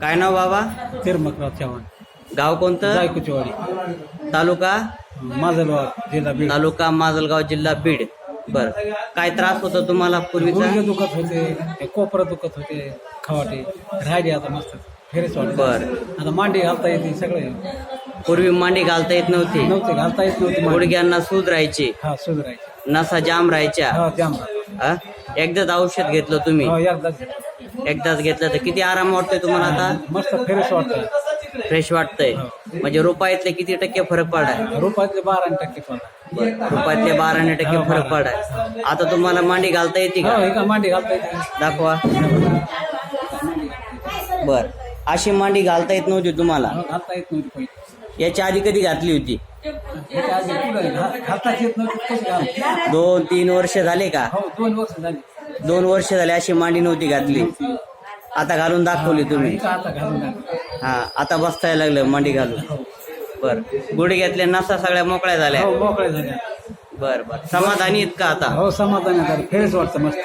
काय नाव बाबा? तिरमकराव चव्हाण. गाव कोणतं? जायकुचीवाडी तालुका? माझलवाड जिल्हा बीड. तालुका माजलगाव जिल्हा बीड. बर. काय त्रास होता तुम्हाला पूर्वीचा? गुडघे दुखत होते ते कोपरं दुखत होते खवाटे. राहिले आता मस्त. फेरेच वाटत. बर. आता मांडी घालता येते सगळे. पूर्वी मांडी घालता येत नव्हती. नव्हते घालता येत नव्हते मांडी. गुडघ्यांना सूज राहायची. हा सुधारायचे नसा जाम राहायच्या? हा जाम. हा? एकदाच औषध घेतलं तुम्ही? हो एकदाच. घेतलं. एकदाच घेतलं तर किती आराम वाटतोय तुम्हाला आता? मस्त फेरेच वाटतं फ्रेश वाटतंय. म्हणजे रुपयातले किती टक्के फरक पडाय? रुपयातले बारा टक्के पडला रुपयातले बाराने टक्के फरक पडाय. आता तुम्हाला मांडी घालता येते हो का मांडी घालता येते. दाखवा. बर. अशी मांडी घालता येत नव्हती तुम्हाला? हो, घालता येत नव्हती पहिले. याच्या आधी कधी घातली होती? हे येत नव्हती घाल दोन तीन वर्ष झाले का? हो दोन वर्ष झाली. दोन वर्ष झाले अशी मांडी नव्हती घातली. आता घालून दाखवली तुम्ही. इथं आता घालून टाकलं. हा आता बसता यायला लागलं मांडी घालून. बर. गुडघ्यातल्या नसा सगळ्या मोकळ्या झाल्या. हो मोकळे झाले बर बर. समाधानी आहेत का आता? हो समाधान आहे वाटतं मस्त.